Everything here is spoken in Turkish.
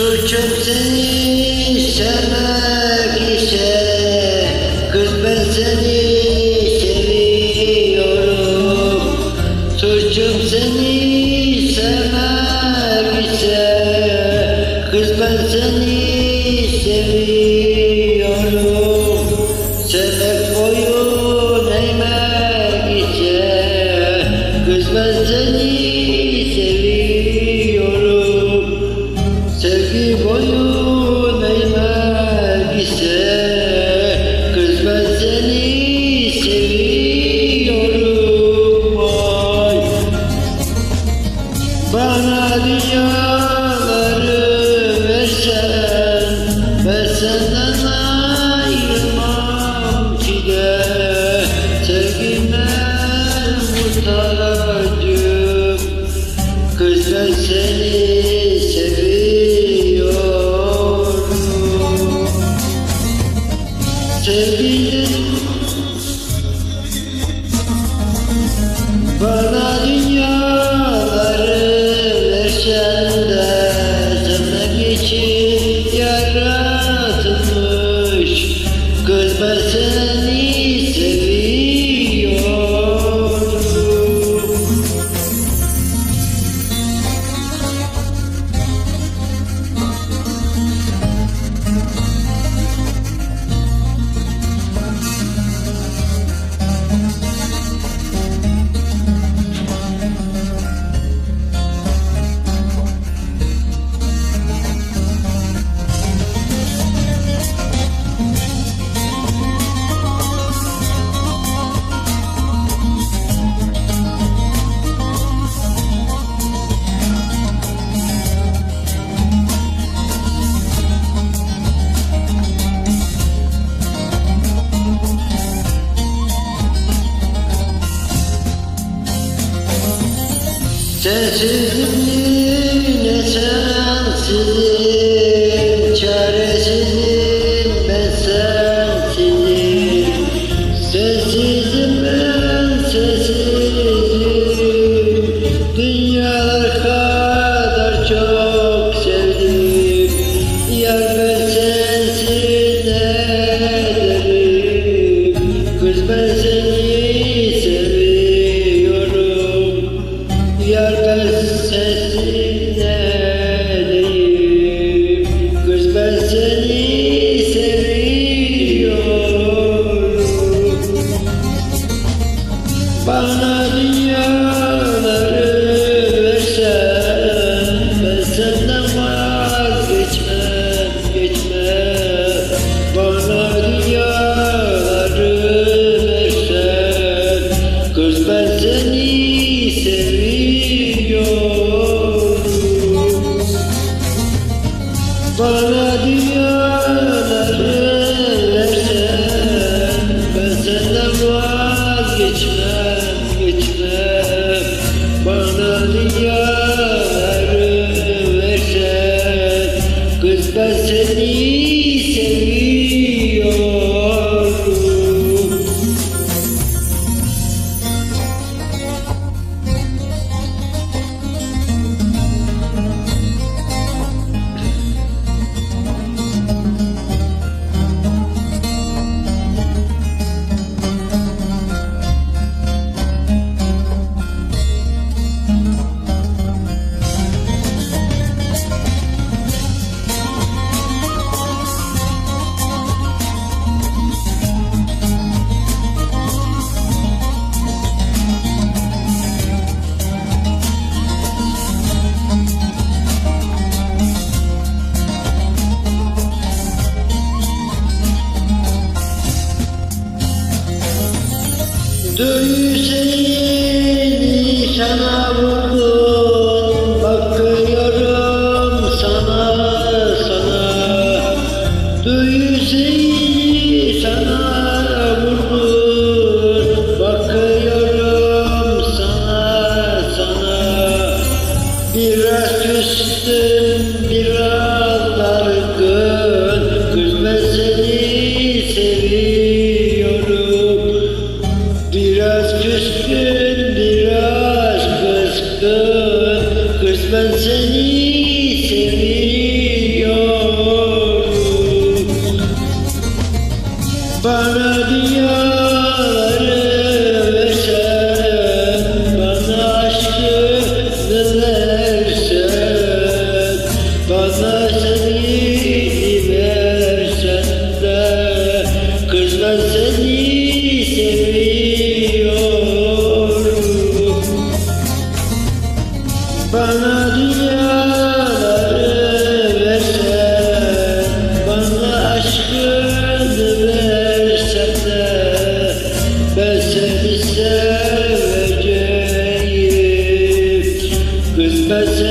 Suçum seni sevmek ise Kız ben seni seviyorum. Suçum seni sevmek ise Kız ben seni seviyorum. Sensizim yine sensizim Çaresizim ben sensizim. Sensizim ben sensizim. Dünya kadar çok sevdim. Yar ben sensiz ederim Kız ben seni seviyorum. Yar I need you. Allah. Para